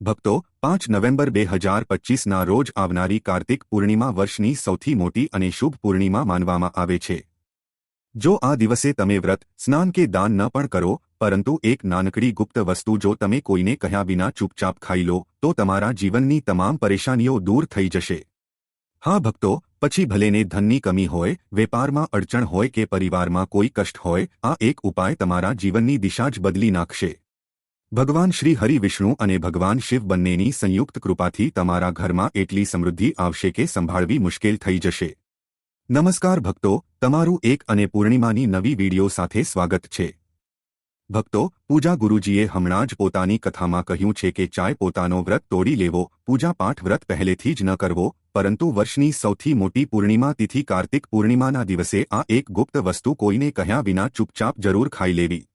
ભક્તો, પાંચ નવેમ્બર બે હજાર પચીસના રોજ આવનારી કાર્તિક પૂર્ણિમા વર્ષની સૌથી મોટી અને શુભ પૂર્ણિમા માનવામાં આવે છે. જો આ દિવસે તમે વ્રત, સ્નાન કે દાન ન પણ કરો, પરંતુ એક નાનકડી ગુપ્ત વસ્તુ જો તમે કોઈને કહ્યા વિના ચૂપચાપ ખાઈ લો, તો તમારા જીવનની તમામ પરેશાનીઓ દૂર થઈ જશે. હા ભક્તો, પછી ભલેને ધનની કમી હોય, વેપારમાં અડચણ હોય કે પરિવારમાં કોઈ કષ્ટ હોય, આ એક ઉપાય તમારા જીવનની દિશા જ બદલી નાખશે. ભગવાન શ્રી હરિ વિષ્ણુ અને ભગવાન શિવ બંનેની સંયુક્ત કૃપાથી તમારા ઘરમાં એટલી સમૃદ્ધિ આવશે કે સંભાળવી મુશ્કેલ થઈ જશે. નમસ્કાર ભક્તો, તમારું એક અને પૂર્ણિમાની નવી વિડિયો સાથે સ્વાગત છે. ભક્તો, પૂજા ગુરુજીએ હમણાં જ પોતાની કથામાં કહ્યું છે કે ચાય પોતાનો વ્રત તોડી લેવો પૂજાપાઠ વ્રત પહેલેથી જ ન કરવો, પરંતુ વર્ષની સૌથી મોટી પૂર્ણિમા તિથિ કાર્તિક પૂર્ણિમાના દિવસે આ એક ગુપ્ત વસ્તુ કોઈને કહ્યા વિના ચૂપચાપ જરૂર ખાઈ લેવી.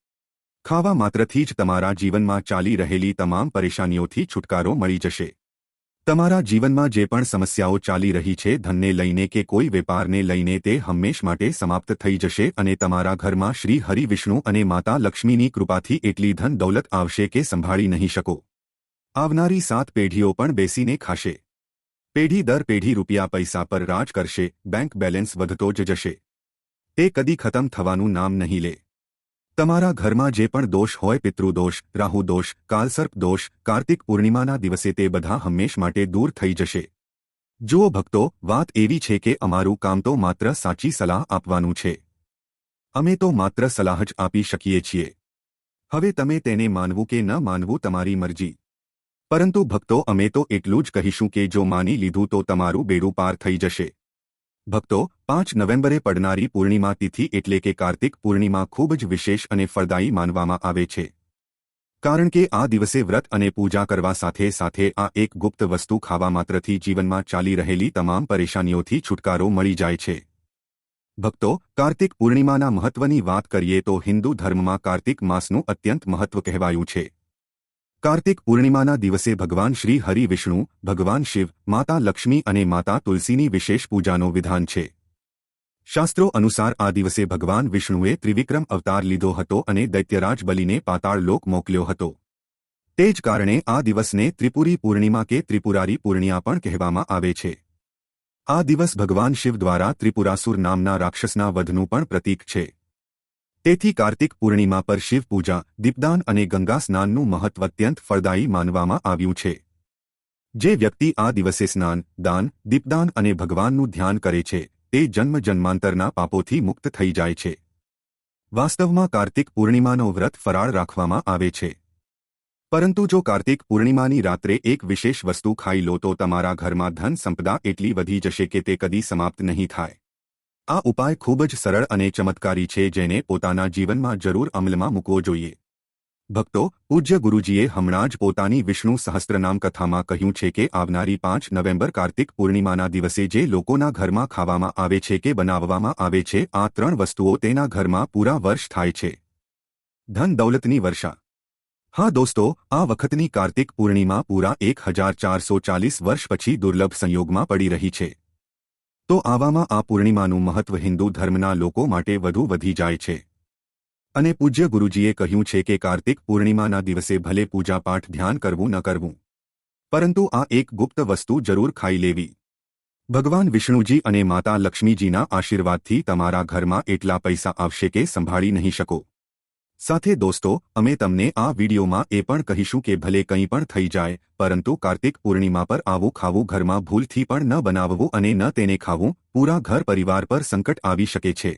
ખાવા માત્રથી જ તમારા જીવનમાં ચાલી રહેલી તમામ પરેશાનીઓથી છુટકારો મળી જશે. તમારા જીવનમાં જે પણ સમસ્યાઓ ચાલી રહી છે, ધનને લઈને કે કોઈ વેપારને લઈને તે હંમેશ માટે સમાપ્ત થઈ જશે અને તમારા ઘરમાં શ્રી હરિ વિષ્ણુ અને માતા લક્ષ્મીની કૃપાથી એટલી ધન દૌલત આવશે કે સંભાળી નહીં શકો. આવનારી સાત પેઢીઓ પણ બેસીને ખાશે. પેઢી દર પેઢી રૂપિયા પૈસા પર રાજ કરશે, બેંક બેલેન્સ વધતો જ જશે. તે કદી ખતમ થવાનું નામ નહીં લે. તમારા ઘરમાં જે પણ દોષ હોય, પિતૃદોષ, રાહુદોષ, કાલસર્પ દોષ, કાર્તિક પૂર્ણિમાના દિવસે તે બધા હંમેશ માટે દૂર થઈ જશે. જુઓ ભક્તો, વાત એવી છે કે અમારું કામ તો માત્ર સાચી સલાહ આપવાનું છે. અમે તો માત્ર સલાહ જ આપી શકીએ છીએ. હવે તમે તેને માનવું કે ન માનવું તમારી મરજી. પરંતુ ભક્તો, અમે તો એટલું જ કહીશું કે જો માની લીધું તો તમારું બેડું પાર થઈ જશે. ભક્તો, પાંચ નવેમ્બરે પડનારી પૂર્ણિમા તિથિ એટલે કે કાર્તિક પૂર્ણિમા ખૂબ જ વિશેષ અને ફળદાયી માનવામાં આવે છે. કારણ કે આ દિવસે વ્રત અને પૂજા કરવા સાથે સાથે આ એક ગુપ્ત વસ્તુ ખાવા માત્રથી જીવનમાં ચાલી રહેલી તમામ પરેશાનીઓથી છુટકારો મળી જાય છે. ભક્તો, કાર્તિક પૂર્ણિમાના મહત્વની વાત કરીએ તો હિન્દુ ધર્મમાં કાર્તિક માસનું અત્યંત મહત્વ કહેવાયું છે. કાર્તિક પૂર્ણિમાના દિવસે ભગવાન શ્રી હરિ વિષ્ણુ, ભગવાન શિવ, માતા લક્ષ્મી અને માતા તુલસીની વિશેષ પૂજાનો વિધાન છે. શાસ્ત્રો અનુસાર આ દિવસે ભગવાન વિષ્ણુએ ત્રિવિક્રમ અવતાર લીધો હતો અને દૈત્યરાજ બલીને પાતાળ લોક મોકલ્યો હતો. તે જ કારણે આ દિવસને ત્રિપુરી પૂર્ણિમા કે ત્રિપુરારી પૂર્ણિયા પણ કહેવામાં આવે છે. આ દિવસ ભગવાન શિવ દ્વારા ત્રિપુરાસુર નામના રાક્ષસના વધનું પણ પ્રતીક છે. તેથી કાર્તિક પૂર્ણિમા પર શિવપૂજા દીપદાન અને ગંગા સ્નાનનું મહત્વ અત્યંત ફળદાયી માનવામાં આવ્યું છે. જે વ્યક્તિ આ દિવસે સ્નાન, દાન, દીપદાન અને ભગવાનનું ધ્યાન કરે છે, તે જન્મ જન્માંતરના પાપોથી મુક્ત થઈ જાય છે. વાસ્તવમાં કાર્તિક પૂર્ણિમાનો વ્રત ફરાળ રાખવામાં આવે છે. પરંતુ જો કાર્તિક પૂર્ણિમાની રાત્રે એક વિશેષ વસ્તુ ખાઈ લો તો તમારા ઘરમાં ધન સંપદા એટલી વધી જશે કે તે કદી સમાપ્ત નહીં થાય. આ ઉપાય ખૂબ જ સરળ અને ચમત્કારી છે જેને પોતાના જીવનમાં જરૂર અમલમાં મૂકવો જોઈએ. ભક્તો, પૂજ્ય ગુરુજીએ હમણાં જ પોતાની વિષ્ણુ સહસ્ત્રનામ કથામાં કહ્યું છે કે આવનારી પાંચ નવેમ્બર કાર્તિક પૂર્ણિમાના દિવસે જે લોકોના ઘરમાં ખાવામાં આવે છે કે બનાવવામાં આવે છે, આ ત્રણ વસ્તુઓ તેના ઘરમાં પૂરા વર્ષ થાય છે. ધન દૌલતની વર્ષા. હા દોસ્તો, આ વખતની કાર્તિક પૂર્ણિમા પૂરા એક હજાર ચારસો ચાલીસ વર્ષ પછી દુર્લભ સંયોગમાં પડી રહી છે. તો આવામાં આ પૂર્ણિમાનું મહત્વ હિન્દુ ધર્મના લોકો માટે વધુ વધી જાય છે. અને પૂજ્ય ગુરુજીએ કહ્યું છે કે કાર્તિક પૂર્ણિમાના દિવસે ભલે પૂજાપાઠ ધ્યાન કરવું ન કરવું, પરંતુ આ એક ગુપ્ત વસ્તુ જરૂર ખાઈ લેવી. ભગવાન વિષ્ણુજી અને માતા લક્ષ્મીજીના આશીર્વાદથી તમારા ઘરમાં એટલા પૈસા આવશે કે સંભાળી નહીં શકો. સાથે દોસ્તો, અમે તમને આ વિડીયોમાં એ પણ કહીશું કે ભલે કંઈ પણ થઈ જાય, પરંતુ કાર્તિક પૂર્ણિમા પર આવું ખાવું ઘરમાં ભૂલથી પણ ન બનાવવું અને ન તેને ખાવું, પૂરા ઘર પરિવાર પર સંકટ આવી શકે છે.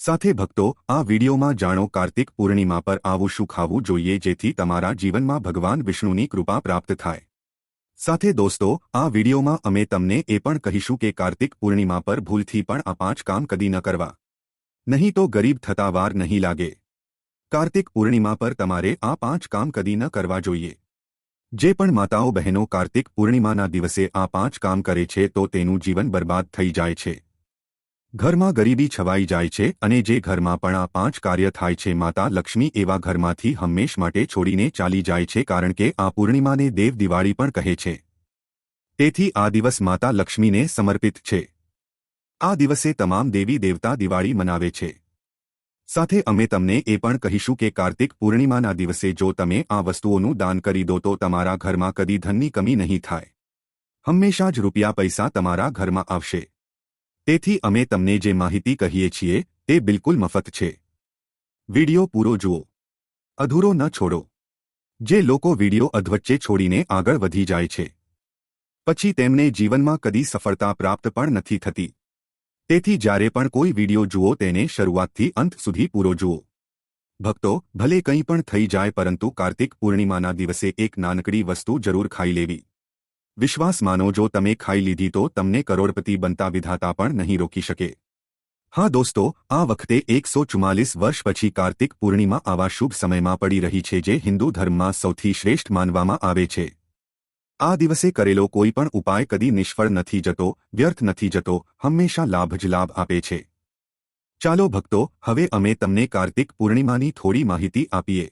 સાથે ભક્તો, આ વિડીયોમાં જાણો કાર્તિક પૂર્ણિમા પર આવું શું ખાવું જોઈએ જેથી તમારા જીવનમાં ભગવાન વિષ્ણુની કૃપા પ્રાપ્ત થાય. સાથે દોસ્તો, આ વિડીયોમાં અમે તમને એ પણ કહીશું કે કાર્તિક પૂર્ણિમા પર ભૂલથી પણ આ પાંચ કામ કદી ન કરવા. નહીં તો ગરીબ થતા વાર નહીં લાગે. કાર્તિક પૂર્ણિમા પર તમારે આ પાંચ કામ કદી ન કરવા જોઈએ. જે પણ માતાઓ બહેનો કાર્તિક પૂર્ણિમાના દિવસે આ પાંચ કામ કરે છે તો તેનું જીવન બરબાદ થઈ જાય છે. ઘરમાં ગરીબી છવાઈ જાય છે અને જે ઘરમાં પણ આ પાંચ કાર્ય થાય છે માતા લક્ષ્મી એવા ઘરમાંથી હંમેશ માટે છોડીને ચાલી જાય છે કારણ કે આ પૂર્ણિમાને દેવ દિવાળી પણ કહે છે. તેથી આ દિવસ માતા લક્ષ્મીને સમર્પિત છે. આ દિવસે તમામ દેવી દેવતા દિવાળી મનાવે છે. સાથે અમે તમને એ પણ કહીશું કે કાર્તિક પૂર્ણિમાના દિવસે જો તમે આ વસ્તુઓનું દાન કરી દો તો તમારા ઘરમાં કદી ધનની કમી નહીં થાય. હંમેશા જ રૂપિયા પૈસા તમારા ઘરમાં આવશે. તેથી અમે તમને જે માહિતી કહીએ છીએ, તે બિલકુલ મફત છે. વિડિયો પૂરો જુઓ. અધૂરો ન છોડો. જે લોકો વિડિયો અધવચ્ચે છોડીને આગળ વધી જાય છે. પછી તેમને જીવનમાં કદી સફળતા પ્રાપ્ત પણ નથી થતી. તેથી જ્યારે પણ કોઈ વિડિયો જુઓ તેને શરૂઆતથી અંત સુધી પૂરો જુઓ. ભક્તો, ભલે કંઈ પણ થઈ જાય પરંતુ કાર્તિક પૂર્ણિમાના દિવસે એક નાનકડી વસ્તુ જરૂર ખાઈ લેવી. વિશ્વાસ માનો જો તમે ખાઈ લીધી તો તમને કરોડપતિ બનતા વિધાતા પણ નહીં રોકી શકે. હા દોસ્તો, આ વખતે એકસો ચુમ્માલીસ વર્ષ પછી કાર્તિક પૂર્ણિમા આવા શુભ સમયમાં પડી રહી છે જે હિન્દુ ધર્મમાં સૌથી શ્રેષ્ઠ માનવામાં આવે છે. આ દિવસે કરેલો કોઈ પણ ઉપાય કદી નિષ્ફળ નથી જતો, વ્યર્થ નથી જતો, હંમેશા લાભ જ લાભ આપે છે. ચાલો ભક્તો, હવે અમે તમને કાર્તિક પૂર્ણિમાની થોડી માહિતી આપીએ.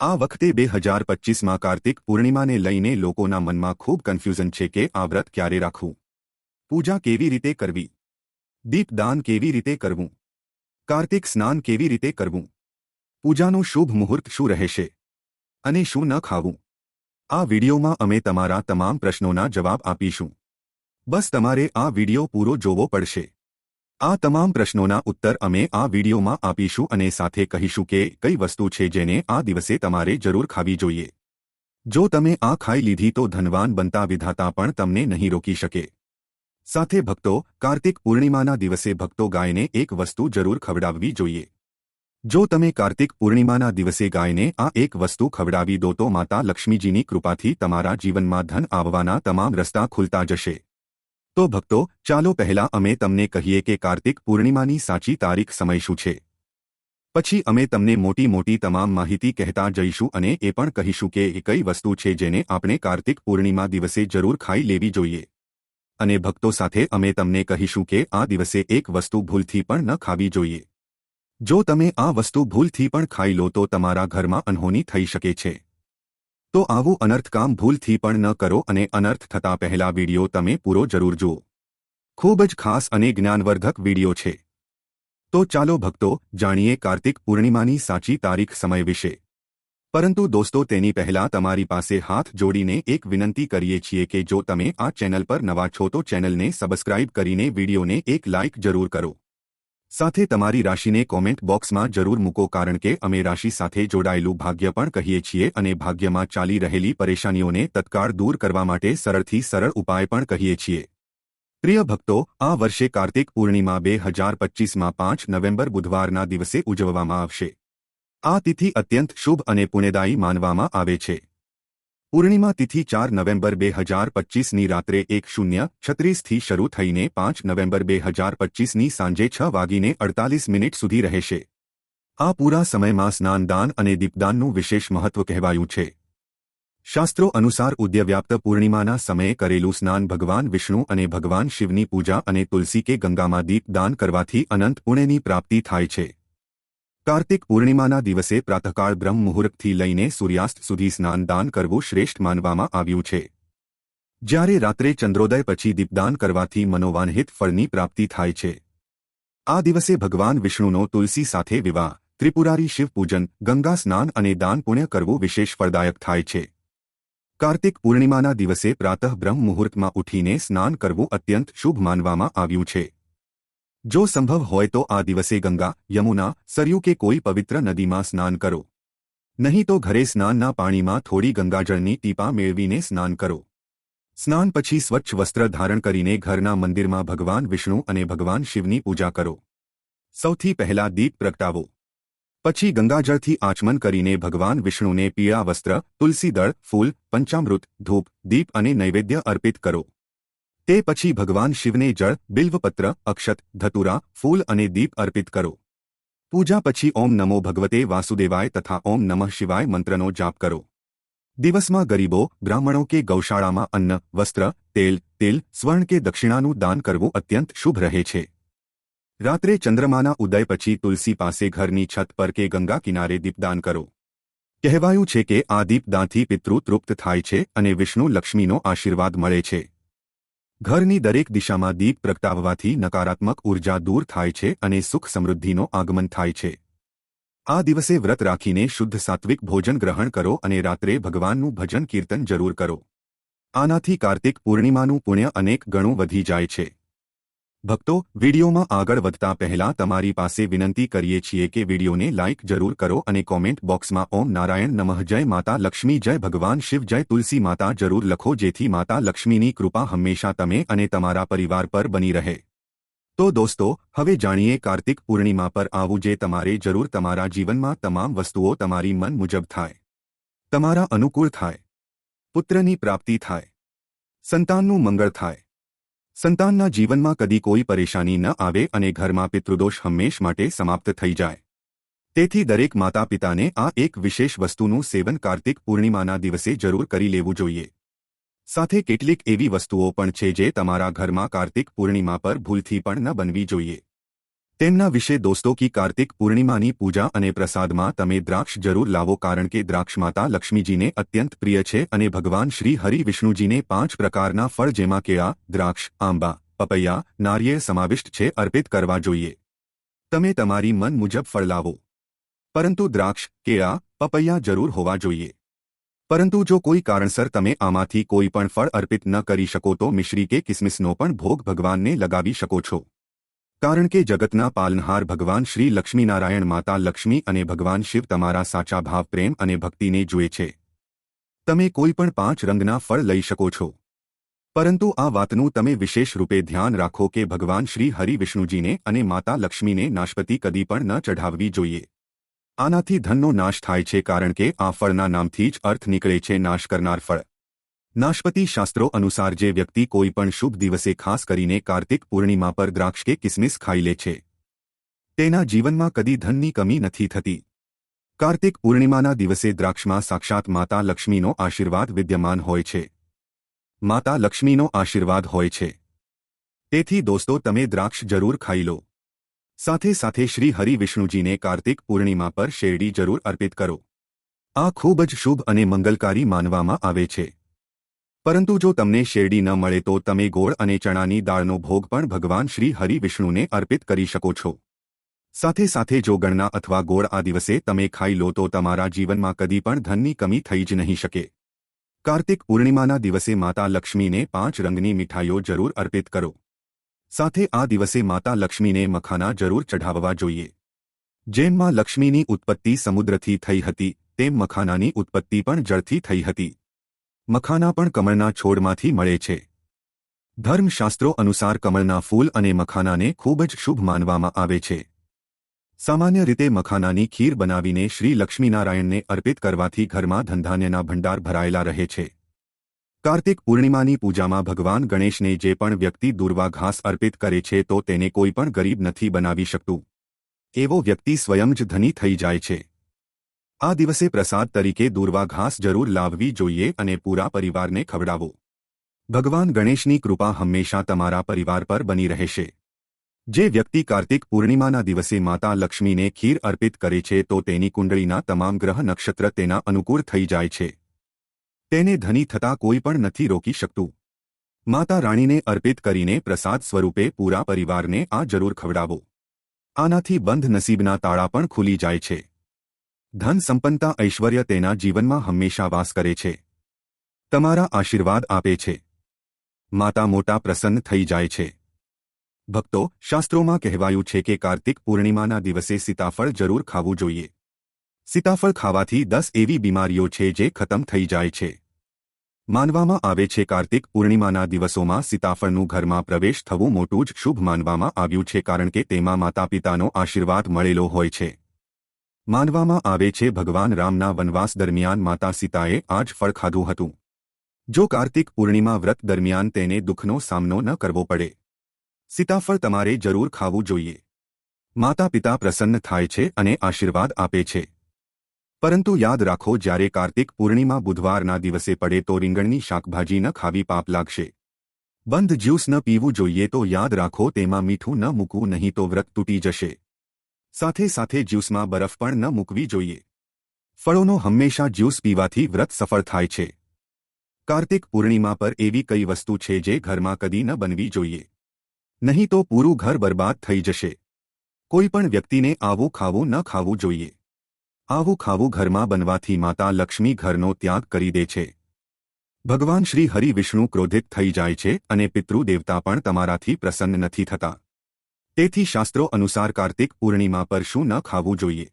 આ વખતે બે હજાર પચ્ચીસમાં કાર્તિક પૂર્ણિમાને લઈને લોકોના મનમાં ખૂબ કન્ફ્યુઝન છે કે આ વ્રત ક્યારે રાખવું? પૂજા કેવી રીતે કરવી? દીપદાન કેવી રીતે કરવું? કાર્તિક સ્નાન કેવી રીતે કરવું? પૂજાનું શુભ મુહૂર્ત શું રહેશે? અને શું ન ખાવું? આ વિડિયોમાં અમે તમારા તમામ પ્રશ્નોના જવાબ આપીશું. બસ તમારે આ વિડિયો પૂરો જોવો પડશે. આ તમામ પ્રશ્નોના ઉત્તર અમે આ વિડિયોમાં આપીશું અને સાથે કહીશું કે કઈ વસ્તુ છે જેને આ દિવસે તમારે જરૂર ખાવી જોઈએ. જો તમે આ ખાઈ લીધી તો ધનવાન બનતા વિધાતા પણ તમને નહીં રોકી શકે. સાથે ભક્તો, કાર્તિક પૂર્ણિમાના દિવસે ભક્તો ગાયને એક વસ્તુ જરૂર ખવડાવવી જોઈએ. જો તમે કાર્તિક પૂર્ણિમાના દિવસે ગાયને આ એક વસ્તુ ખવડાવી દો તો માતા લક્ષ્મીજીની કૃપાથી તમારા જીવનમાં ધન આવવાના તમામ રસ્તા ખુલતા જશે. તો ભક્તો, ચાલો પહેલા અમે તમને કહીએ કે કાર્તિક પૂર્ણિમાની સાચી તારીખ સમય શું છે. પછી અમે તમને મોટી મોટી તમામ માહિતી કહેતા જઈશું અને એ પણ કહીશું કે એ કઈ વસ્તુ છે જેને આપણે કાર્તિક પૂર્ણિમા દિવસે જરૂર ખાઈ લેવી જોઈએ. અને ભક્તો સાથે અમે તમને કહીશું કે આ દિવસે એક વસ્તુ ભૂલથી પણ ન ખાવી જોઈએ. જો તમે આ વસ્તુ ભૂલથી પણ ખાઈ લો તો તમારા ઘરમાં અનહોની થઈ શકે છે. તો આવું અનર્થ કામ ભૂલથી પણ ન કરો અને અનર્થ થતા પહેલા વિડિયો તમે પૂરો જરૂર જુઓ. ખૂબ જ ખાસ અને જ્ઞાનવર્ધક વિડિયો છે. તો ચાલો ભક્તો, જાણીએ કાર્તિક પૂર્ણિમાની સાચી તારીખ સમય વિશે. પરંતુ દોસ્તો, તેની પહેલા તમારી પાસે હાથ જોડીને એક વિનંતી કરીએ છીએ કે જો તમે આ ચેનલ પર નવા છો તો ચેનલને સબસ્ક્રાઇબ કરીને વિડિયોને એક લાઇક જરૂર કરો. સાથે તમારી રાશિને કોમેન્ટ બોક્સમાં જરૂર મૂકો કારણ કે અમે રાશિ સાથે જોડાયેલું ભાગ્ય પણ કહીએ છીએ અને ભાગ્યમાં ચાલી રહેલી પરેશાનીઓને તત્કાળ દૂર કરવા માટે સરળથી સરળ ઉપાય પણ કહીએ છીએ. પ્રિય ભક્તો, આ વર્ષે કાર્તિક પૂર્ણિમા બે હજાર પચ્ચીસમાં પાંચ નવેમ્બર બુધવારના દિવસે ઉજવવામાં આવશે. આ તિથિ અત્યંત શુભ અને પુણ્યદાયી માનવામાં આવે છે. પૂર્ણિમા તિથિ ચાર નવેમ્બર બે હજાર પચ્ચીસની રાત્રે એક શૂન્ય છત્રીસથી શરૂ થઈને પાંચ નવેમ્બર બે હજાર પચ્ચીસની સાંજે છ વાગીને અડતાલીસ મિનિટ સુધી રહેશે. આ પૂરા સમયમાં સ્નાનદાન અને દીપદાનનું વિશેષ મહત્વ કહેવાયું છે. શાસ્ત્રો અનુસાર ઉદ્યવ્યાપ્ત પૂર્ણિમાના સમયે કરેલું સ્નાન ભગવાન વિષ્ણુ અને ભગવાન શિવની પૂજા અને તુલસી કે ગંગામાં દીપદાન કરવાથી અનંત પુણ્યની પ્રાપ્તિ થાય છે. કાર્તિક પૂર્ણિમાના દિવસે પ્રાતઃકાળ બ્રહ્મ મુહૂર્તથી લઈને સૂર્યાસ્ત સુધી સ્નાનદાન કરવું શ્રેષ્ઠ માનવામાં આવ્યું છે. જ્યારે રાત્રે ચંદ્રોદય પછી દીપદાન કરવાથી મનોવાનહિત ફળની પ્રાપ્તિ થાય છે. આ દિવસે ભગવાન વિષ્ણુનો તુલસી સાથે વિવાહ, ત્રિપુરારી શિવપૂજન ગંગા સ્નાન અને દાન પુણ્ય કરવું વિશેષ ફળદાયક થાય છે. કાર્તિક પૂર્ણિમાના દિવસે પ્રાતઃ બ્રહ્મ મુહૂર્તમાં ઉઠીને સ્નાન કરવું અત્યંત શુભ માનવામાં આવ્યું છે. જો સંભવ હોય તો આ દિવસે ગંગા, યમુના, સરયુ કે કોઈ પવિત્ર નદીમાં સ્નાન કરો. નહીં તો ઘરે સ્નાનના પાણીમાં થોડી ગંગાજળની ટીપા મેળવીને સ્નાન કરો. સ્નાન પછી સ્વચ્છ વસ્ત્ર ધારણ કરીને ઘરના મંદિરમાં ભગવાન વિષ્ણુ અને ભગવાન શિવની પૂજા કરો. સૌથી પહેલા દીપ પ્રગટાવો. પછી ગંગાજળથી આચમન કરીને ભગવાન વિષ્ણુને પીળા વસ્ત્ર તુલસી દળ ફૂલ, પંચામૃત, ધૂપ, દીપ અને નૈવેદ્ય અર્પિત કરો. તે પછી ભગવાન શિવને જળ, બિલ્વપત્ર, અક્ષત, ધતુરા, ફૂલ અને દીપ અર્પિત કરો. પૂજા પછી ઓમ નમો ભગવતે વાસુદેવાય તથા ઓમ નમઃ શિવાય મંત્રનો જાપ કરો. દિવસમાં ગરીબો, બ્રાહ્મણો કે ગૌશાળામાં અન્ન, વસ્ત્ર, તેલ તેલ, સ્વર્ણ કે દક્ષિણાનું દાન કરવું અત્યંત શુભ રહે છે. રાત્રે ચંદ્રમાના ઉદય પછી તુલસી પાસે ઘરની છત પર કે ગંગા કિનારે દીપદાન કરો. કહેવાયું છે કે આ દીપદાનથી પિતૃ તૃપ્ત થાય છે અને વિષ્ણુ લક્ષ્મીનો આશીર્વાદ મળે છે. ઘરની દરેક દિશામાં દીપ પ્રગટાવવાથી નકારાત્મક ઊર્જા દૂર થાય છે અને સુખ સમૃદ્ધિનો આગમન થાય છે. આ દિવસે વ્રત રાખીને શુદ્ધ સાત્વિક ભોજન ગ્રહણ કરો અને રાત્રે ભગવાનનું ભજન કીર્તન જરૂર કરો. આનાથી કાર્તિક પૂર્ણિમાનું પુણ્ય અનેક ગણું વધી જાય છે. ભક્તો, વિડીયોમાં આગળ વધતા પહેલા તમારી પાસે વિનંતી કરીએ છીએ કે વિડીયોને લાઇક જરૂર કરો અને કોમેન્ટ બોક્સમાં ઓમ નારાયણ નમઃ, જય માતા લક્ષ્મી, જય ભગવાન શિવ, જય તુલસી માતા જરૂર લખો જેથી માતા લક્ષ્મીની કૃપા હંમેશા તમે અને તમારા પરિવાર પર બની રહે. તો દોસ્તો, હવે જાણીએ કાર્તિક પૂર્ણિમા પર આવું જે તમારે જરૂર તમારા જીવનમાં તમામ વસ્તુઓ તમારી મન મુજબ થાય. તમારા અનુકૂળ થાય. પુત્રની પ્રાપ્તિ થાય. સંતાનનું મંગળ થાય. સંતાનના જીવનમાં કદી કોઈ પરેશાની ન આવે અને ઘરમાં પિતૃદોષ હંમેશ માટે સમાપ્ત થઈ જાય. તેથી દરેક માતા પિતાને આ એક વિશેષ વસ્તુનું સેવન કાર્તિક પૂર્ણિમાના દિવસે જરૂર કરી લેવું જોઈએ. સાથે કેટલીક એવી વસ્તુઓ પણ છે જે તમારા ઘરમાં કાર્તિક પૂર્ણિમા પર ભૂલથી પણ ન બનવી જોઈએ. તેમના વિશે દોસ્તો કી કાર્તિક પૂર્ણિમાની પૂજા અને પ્રસાદમાં તમે દ્રાક્ષ જરૂર લાવો કારણ કે દ્રાક્ષ માતા લક્ષ્મીજીને અત્યંત પ્રિય છે અને ભગવાન શ્રી હરિ વિષ્ણુજીને પાંચ પ્રકારના ફળ જેમાં કેળા, દ્રાક્ષ, આંબા, પપૈયા, નારિયેળ સમાવિષ્ટ છે અર્પિત કરવા જોઈએ. તમે તમારી મન મુજબ ફળ લાવો. પરંતુ દ્રાક્ષ, કેળા, પપૈયા જરૂર હોવા જોઈએ. પરંતુ જો કોઈ કારણસર તમે આમાંથી કોઈ પણ ફળ અર્પિત ન કરી શકો તો મિશ્રી કે કિસમિસનો પણ ભોગ ભગવાનને લગાવી શકો છો. કારણ કે જગતના પાલનહાર ભગવાન શ્રી લક્ષ્મીનારાયણ માતા લક્ષ્મી અને ભગવાન શિવ તમારા સાચા ભાવ, પ્રેમ અને ભક્તિને જુએ છે. તમે કોઈ પણ પાંચ રંગના ફળ લઈ શકો છો. પરંતુ આ વાતનું તમે વિશેષ રૂપે ધ્યાન રાખો કે ભગવાન શ્રી હરિ વિષ્ણુજીને અને માતા લક્ષ્મીને નાશપતિ કદી પણ ન ચઢાવવી જોઈએ. આનાથી ધનનો નાશ થાય છે કારણ કે આ ફળના નામથી જ અર્થ નીકળે છે નાશ કરનાર ફળ. નાશપતિ શાસ્ત્રો અનુસાર જે વ્યક્તિ કોઈ પણ શુભ દિવસે ખાસ કરીને કાર્તિક પૂર્ણિમા પર દ્રાક્ષ કે કિસમિસ ખાઈ લે છે, તેના જીવનમાં કદી ધનની કમી નથી થતી. કાર્તિક પૂર્ણિમાના દિવસે દ્રાક્ષમાં સાક્ષાત માતા લક્ષ્મીનો આશીર્વાદ વિદ્યમાન હોય છે. માતા લક્ષ્મીનો આશીર્વાદ હોય છે. તેથી દોસ્તો, તમે દ્રાક્ષ જરૂર ખાઈ લો. સાથે સાથે શ્રી હરિ વિષ્ણુજીને કાર્તિક પૂર્ણિમા પર શેરડી જરૂર અર્પિત કરો. આ ખૂબ જ શુભ અને મંગલકારી માનવામાં આવે છે. પરંતુ જો તમને શેરડી ન મળે તો તમે ગોળ અને ચણાની દાળનો ભોગ પણ ભગવાન શ્રી હરિ વિષ્ણુને અર્પિત કરી શકો છો. સાથે સાથે જો ગણના અથવા ગોળ આ દિવસે તમે ખાઈ લો તો તમારા જીવનમાં કદી પણ ધનની કમી થઈ જ નહીં શકે. કાર્તિક પૂર્ણિમાના દિવસે માતા લક્ષ્મીને પાંચ રંગની મીઠાઈઓ જરૂર અર્પિત કરો. સાથે આ દિવસે માતા લક્ષ્મીને મખાના જરૂર ચઢાવવા જોઈએ. જેમમાં લક્ષ્મીની ઉત્પત્તિ સમુદ્રથી થઈ હતી, તેમ મખાનાની ઉત્પત્તિ પણ જળથી થઈ હતી. મખાના પણ કમળના છોડમાંથી મળે છે. ધર્મશાસ્ત્રો અનુસાર કમળના ફૂલ અને મખાનાને ખૂબ જ શુભ માનવામાં આવે છે. સામાન્ય રીતે મખાનાની ખીર બનાવીને શ્રી લક્ષ્મીનારાયણને અર્પિત કરવાથી ઘરમાં ધંધાન્યના ભંડાર ભરાયેલા રહે છે. કાર્તિક પૂર્ણિમાની પૂજામાં ભગવાન ગણેશને જે પણ વ્યક્તિ દુર્વા ઘાસ અર્પિત કરે છે તો તેને કોઈ પણ ગરીબ નથી બનાવી શકતું. એવો વ્યક્તિ સ્વયં જ ધની થઈ જાય છે. આ દિવસે પ્રસાદ તરીકે દૂરવા ઘાસ જરૂર લાવવી જોઈએ અને પૂરા પરિવારને ખવડાવો. ભગવાન ગણેશની કૃપા હંમેશા તમારા પરિવાર પર બની રહેશે. જે વ્યક્તિ કાર્તિક પૂર્ણિમાના દિવસે માતા લક્ષ્મીને ખીર અર્પિત કરે છે તો તેની કુંડળીના તમામ ગ્રહ નક્ષત્ર તેના અનુકૂળ થઈ જાય છે. તેને ધની થતા કોઈ પણ નથી રોકી શકતું. માતા રાણીને અર્પિત કરીને પ્રસાદ સ્વરૂપે પૂરા પરિવારને આ જરૂર ખવડાવો. આનાથી બંધ નસીબના તાળા પણ ખુલી જાય છે. ધન સંપન્નતા ઐશ્વર્ય તેના જીવનમાં હંમેશા વાસ કરે છે. તમારા આશીર્વાદ આપે છે. માતા મોટા પ્રસન્ન થઈ જાય છે. ભક્તો, શાસ્ત્રોમાં કહેવાયું છે કે કાર્તિક પૂર્ણિમાના દિવસે સીતાફળ જરૂર ખાવું જોઈએ. સીતાફળ ખાવાથી દસ એવી બીમારીઓ છે જે ખતમ થઈ જાય છે. માનવામાં આવે છે કાર્તિક પૂર્ણિમાના દિવસોમાં સીતાફળનું ઘરમાં પ્રવેશ થવું મોટું જ શુભ માનવામાં આવ્યું છે કારણ કે તેમાં માતા પિતાનો આશીર્વાદ મળેલો હોય છે. માનવામાં આવે છે, ભગવાન રામના વનવાસ દરમિયાન માતા સીતાએ આ જ ફળ ખાધું હતું. જો કાર્તિક પૂર્ણિમા વ્રત દરમિયાન તેને દુઃખનો સામનો ન કરવો પડે સીતાફળ તમારે જરૂર ખાવું જોઈએ. માતા પિતા પ્રસન્ન થાય છે અને આશીર્વાદ આપે છે. પરંતુ યાદ રાખો, જ્યારે કાર્તિક પૂર્ણિમા બુધવારના દિવસે પડે તો રીંગણની શાકભાજી ન ખાવી પાપ લાગશે. બંધ જ્યુસ ન પીવું જોઈએ તો યાદ રાખો, તેમાં મીઠું ન મૂકવું નહીં તો વ્રત તૂટી જશે. સાથે સાથે જ્યુસમાં બરફ પણ ન મૂકવી જોઈએ. ફળોનો હંમેશા જ્યુસ પીવાથી વ્રત સફળ થાય છે. કાર્તિક પૂર્ણિમા પર એવી કઈ વસ્તુ છે જે ઘરમાં કદી ન બનવી જોઈએ? નહીં તો પૂરું ઘર બરબાદ થઈ જશે. કોઈ પણ વ્યક્તિને આવું ખાવું ન ખાવું જોઈએ. આવું ખાવું ઘરમાં બનવાથી માતા લક્ષ્મી ઘરનો ત્યાગ કરી દે છે. ભગવાન શ્રી હરિ વિષ્ણુ ક્રોધિત થઈ જાય છે અને પિતૃદેવતા પણ તમારાથી પ્રસન્ન નથી થતા. તેથી શાસ્ત્રો અનુસાર કાર્તિક પૂર્ણિમા પર શું ન ખાવું જોઈએ?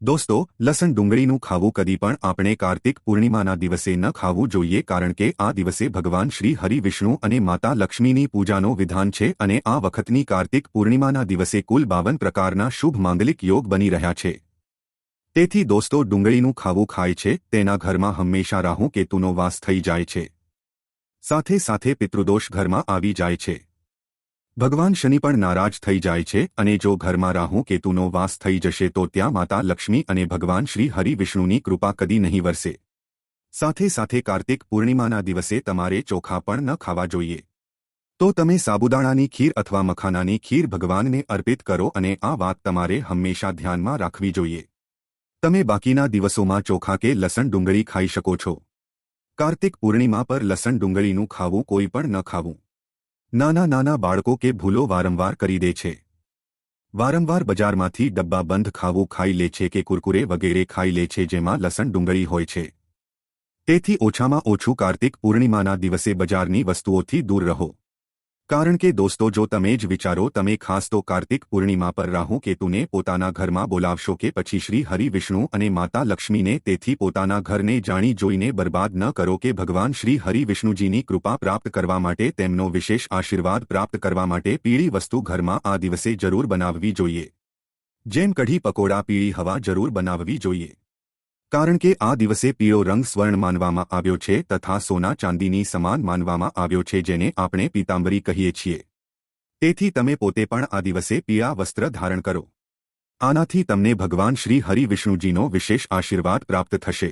દોસ્તો, લસણ ડુંગળીનું ખાવું કદી પણ આપણે કાર્તિક પૂર્ણિમાના દિવસે ન ખાવું જોઈએ કારણ કે આ દિવસે ભગવાન શ્રી હરિ વિષ્ણુ અને માતા લક્ષ્મીની પૂજાનો વિધાન છે અને આ વખતની કાર્તિક પૂર્ણિમાના દિવસે કુલ બાવન પ્રકારના શુભ માંગલિક યોગ બની રહ્યા છે. તેથી દોસ્તો, ડુંગળીનું ખાવું ખાય છે, તેના ઘરમાં હંમેશા રાહુ કેતુનો વાસ થઈ જાય છે. સાથે સાથે પિતૃદોષ ઘરમાં આવી જાય છે. ભગવાન શનિ પણ નારાજ થઈ જાય છે અને જો ઘરમાં રાહુ કેતુનો વાસ થઈ જશે તો ત્યાં માતા લક્ષ્મી અને ભગવાન શ્રી હરિ વિષ્ણુની કૃપા કદી નહીં વરસે. સાથે સાથે કાર્તિક પૂર્ણિમાના દિવસે તમારે ચોખા પણ ન ખાવા જોઈએ. તો તમે સાબુદાણાની ખીર અથવા મખાનાની ખીર ભગવાનને અર્પિત કરો અને આ વાત તમારે હંમેશા ધ્યાનમાં રાખવી જોઈએ. તમે બાકીના દિવસોમાં ચોખા કે લસણ ડુંગળી ખાઈ શકો છો. કાર્તિક પૂર્ણિમા પર લસણ ડુંગળીનું ખાવું કોઈ પણ ન ખાવું. નાના નાના બાળકો કે ભૂલો વારંવાર કરી દે છે. વારંવાર બજારમાંથી ડબ્બા બંધ ખાવું ખાઈ લે છે કે કુરકુરે વગેરે ખાઈ લે છે જેમાં લસણ ડુંગળી હોય છે. તેથી ઓછામાં ઓછું કાર્તિક પૂર્ણિમાના દિવસે બજારની વસ્તુઓથી દૂર રહો. કારણ કે દોસ્તો, જો તમે જ વિચારો, તમે ખાસ તો કાર્તિક પૂર્ણિમા પર રાહુ કેતુને પોતાના ઘરમાં બોલાવશો કે પછી શ્રી હરિ વિષ્ણુ અને માતા લક્ષ્મીને તેથી પોતાના ઘરને જાણી જોઈને બરબાદ ન કરો કે ભગવાન શ્રી હરિ વિષ્ણુજીની કૃપા પ્રાપ્ત કરવા માટે તેમનો વિશેષ આશીર્વાદ પ્રાપ્ત કરવા માટે પીળી વસ્તુ ઘરમાં આ દિવસે જરૂર બનાવવી જોઈએ. જેમ કઢી પકોડા, પીળી હવા જરૂર બનાવવી જોઈએ. કારણ કે આ દિવસે પીળો રંગ સ્વર્ણ માનવામાં આવ્યો છે તથા સોના ચાંદીની સમાન માનવામાં આવ્યો છે જેને આપણે પીતાંબરી કહીએ છીએ. તેથી તમે પોતે પણ આ દિવસે પીળા વસ્ત્ર ધારણ કરો. આનાથી તમને ભગવાન શ્રી હરિ વિષ્ણુજીનો વિશેષ આશીર્વાદ પ્રાપ્ત થશે.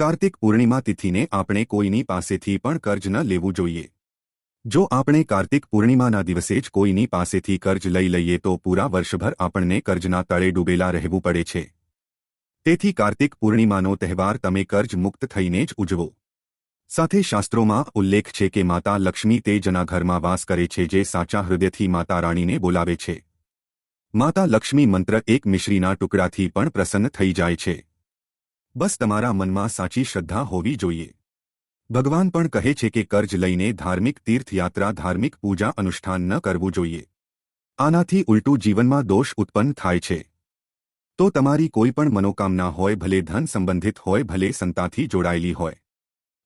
કાર્તિક પૂર્ણિમા તિથિને આપણે કોઈની પાસેથી પણ કર્જ ન લેવું જોઈએ. જો આપણે કાર્તિક પૂર્ણિમાના દિવસે જ કોઈની પાસેથી કર્જ લઈ લઈએ તો પૂરા વર્ષભર આપણને કર્જના તળે ડૂબેલા રહેવું પડે છે. તેથી કાર્તિક પૂર્ણિમાનો તહેવાર તમે કર્જ મુક્ત થઈને જ ઉજવો. સાથે શાસ્ત્રોમાં ઉલ્લેખ છે કે માતા લક્ષ્મી તે જના ઘરમાં વાસ કરે છે જે સાચા હૃદયથી માતા રાણીને બોલાવે છે. માતા લક્ષ્મી મંત્ર એક મિશ્રીના ટુકડાથી પણ પ્રસન્ન થઈ જાય છે. બસ તમારા મનમાં સાચી શ્રદ્ધા હોવી જોઈએ. ભગવાન પણ કહે છે કે કર્જ લઈને ધાર્મિક તીર્થયાત્રા, ધાર્મિક પૂજા અનુષ્ઠાન ન કરવું જોઈએ. આનાથી ઉલટું જીવનમાં દોષ ઉત્પન્ન થાય છે. તો તમારી કોઈ પણ મનોકામના હોય ભલે ધન સંબંધિત હોય ભલે સંતાથી જોડાયેલી હોય.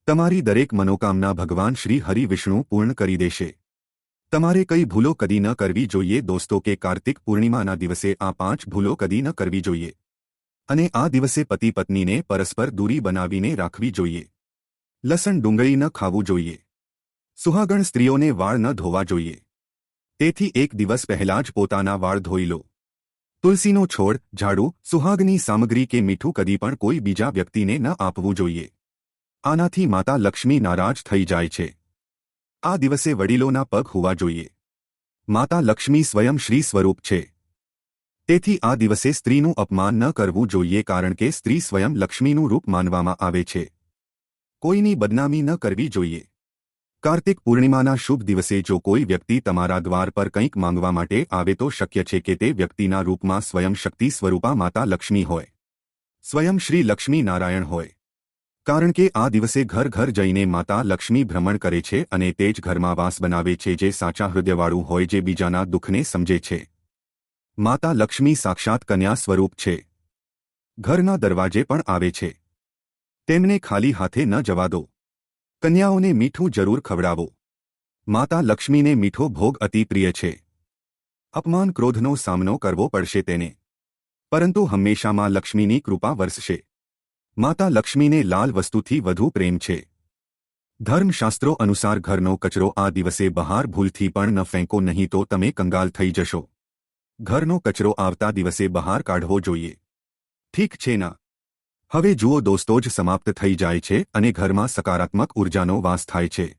તમારી દરેક મનોકામના ભગવાન શ્રી હરિ વિષ્ણુ પૂર્ણ કરી દેશે. તમારે કઈ ભૂલો કદી ન કરવી જોઈએ દોસ્તો કે કાર્તિક પૂર્ણિમાના દિવસે આ પાંચ ભૂલો કદી ન કરવી જોઈએ. અને આ દિવસે પતિ પત્નીને પરસ્પર દૂરી બનાવીને રાખવી જોઈએ. લસણ ડુંગળી ન ખાવું જોઈએ. સુહાગણ સ્ત્રીઓને વાળ ન ધોવા જોઈએ. તેથી એક દિવસ પહેલાં જ પોતાના વાળ ધોઈ લો. તુલસીનો છોડ, ઝાડુ, સુહાગની સામગ્રી કે મીઠું કદી પણ કોઈ બીજા વ્યક્તિને ન આપવું જોઈએ. આનાથી માતા લક્ષ્મી નારાજ થઈ જાય છે. આ દિવસે વડીલોના પગ હોવા જોઈએ. માતા લક્ષ્મી સ્વયં શ્રી સ્વરૂપ છે. તેથી આ દિવસે સ્ત્રીનું અપમાન ન કરવું જોઈએ કારણ કે સ્ત્રી સ્વયં લક્ષ્મીનું રૂપ માનવામાં આવે છે. કોઈની બદનામી ન કરવી જોઈએ. કાર્તિક પૂર્ણિમાના શુભ દિવસે જો કોઈ વ્યક્તિ તમારા દ્વાર પર કંઈક માંગવા માટે આવે તો શક્ય છે કે તે વ્યક્તિના રૂપમાં સ્વયં શક્તિ સ્વરૂપા માતા લક્ષ્મી હોય. સ્વયં શ્રી લક્ષ્મી નારાયણ હોય. કારણ કે આ દિવસે ઘર ઘર જઈને માતા લક્ષ્મી ભ્રમણ કરે છે અને તે જ ઘરમાં વાસ બનાવે છે જે સાચા હૃદયવાળું હોય જે બીજાના દુઃખને સમજે છે. માતા લક્ષ્મી સાક્ષાત કન્યા સ્વરૂપ છે. ઘરના દરવાજે પણ આવે છે. તેમને ખાલી હાથે ન જવા દો. કન્યાઓને મીઠું જરૂર ખવડાવો. માતા લક્ષ્મીને મીઠો ભોગ અતિ પ્રિય છે. અપમાન ક્રોધનો સામનો કરવો પડશે તેને. પરંતુ હંમેશામાં લક્ષ્મીની કૃપા વરસશે. માતા લક્ષ્મીને લાલ વસ્તુથી વધુ પ્રેમ છે. ધર્મશાસ્ત્રો અનુસાર ઘરનો કચરો આ દિવસે બહાર ભૂલથી પણ ન ફેંકો, નહીં તો તમે કંગાલ થઈ જશો. ઘરનો કચરો આવતા દિવસે બહાર કાઢવો જોઈએ. ઠીક છે ના. હવે જુઓ દોસ્તો, જ સમાપ્ત થઈ જાય છે અને ઘરમાં સકારાત્મક ઉર્જાનો વાસ થાય છે.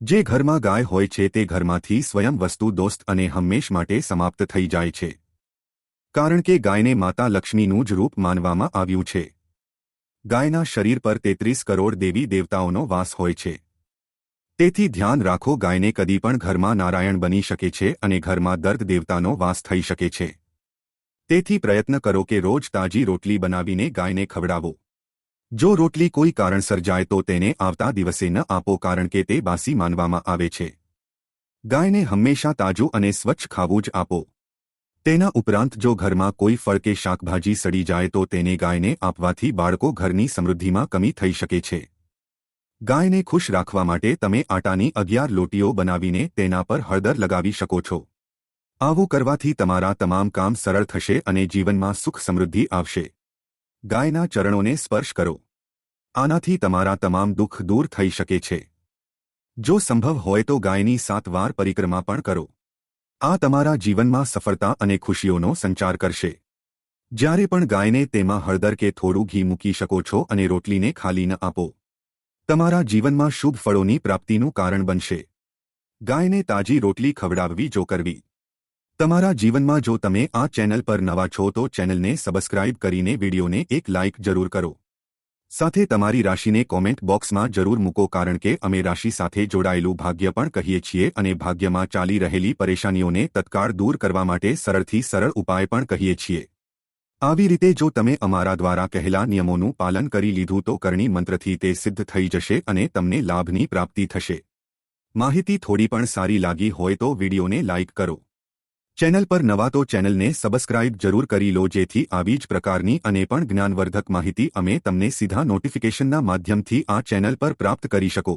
જે ઘરમાં ગાય હોય છે તે ઘરમાંથી સ્વયં વસ્તુ દોસ્ત અને હંમેશ માટે સમાપ્ત થઈ જાય છે. કારણ કે ગાયને માતા લક્ષ્મીનું જ રૂપ માનવામાં આવ્યું છે. ગાયના શરીર પર તેત્રીસ કરોડ દેવી દેવતાઓનો વાસ હોય છે. તેથી ધ્યાન રાખો, ગાયને કદી પણ ઘરમાં નારાયણ બની શકે છે અને ઘરમાં દર્દ દેવતાનો વાસ થઈ શકે છે. તેથી પ્રયત્ન કરો કે રોજ તાજી રોટલી બનાવીને ગાયને ખવડાવો. જો રોટલી કોઈ કારણસર જાય તો તેને આવતા દિવસે ન આપો કારણ કે તે બાસી માનવામાં આવે છે. ગાયને હંમેશા તાજું અને સ્વચ્છ ખાવું જ આપો. તેના ઉપરાંત જો ઘરમાં કોઈ ફળ કે શાકભાજી સડી જાય તો તેને ગાયને આપવાથી બાળકો ઘરની સમૃદ્ધિમાં કમી થઈ શકે છે. ગાયને ખુશ રાખવા માટે તમે આટાની અગિયાર લોટીઓ બનાવીને તેના પર હળદર લગાવી શકો છો. આવું કરવાથી તમારા તમામ કામ સરળ થશે અને જીવનમાં સુખ સમૃદ્ધિ આવશે. ગાયના ચરણોને સ્પર્શ કરો. આનાથી તમારા તમામ દુઃખ દૂર થઈ શકે છે. જો સંભવ હોય તો ગાયની સાત વાર પરિક્રમા પણ કરો. આ તમારા જીવનમાં સફળતા અને ખુશીઓનો સંચાર કરશે. જ્યારે પણ ગાયને તેમાં હળદર કે થોડું ઘી મૂકી શકો છો અને રોટલીને ખાલી ન આપો. તમારા જીવનમાં શુભ ફળોની પ્રાપ્તિનું કારણ બનશે. ગાયને તાજી રોટલી ખવડાવવી જો કરવી તમારા જીવનમાં જો તમે આ ચેનલ પર નવા છો તો ચેનલને સબસ્ક્રાઇબ કરીને વિડીયોને એક લાઇક જરૂર કરો. સાથે તમારી રાશિને કોમેન્ટ બોક્સમાં જરૂર મૂકો કારણ કે અમે રાશિ સાથે જોડાયેલું ભાગ્ય પણ કહીએ છીએ અને ભાગ્યમાં ચાલી રહેલી પરેશાનીઓને તત્કાળ દૂર કરવા માટે સરળથી સરળ ઉપાય પણ કહીએ છીએ. આવી રીતે જો તમે અમારા દ્વારા કહેલા નિયમોનું પાલન કરી લીધું તો કરણી મંત્રથી તે સિદ્ધ થઈ જશે અને તમને લાભની પ્રાપ્તિ થશે. માહિતી થોડી પણ સારી લાગી હોય તો વિડીયોને લાઇક કરો. ચેનલ પર નવા તો ચેનલને સબસ્ક્રાઇબ જરૂર કરી લો જેથી આવી જ પ્રકારની અને પણ જ્ઞાનવર્ધક માહિતી અમે તમને સીધા નોટિફિકેશનના માધ્યમથી આ ચેનલ પર પ્રાપ્ત કરી શકો.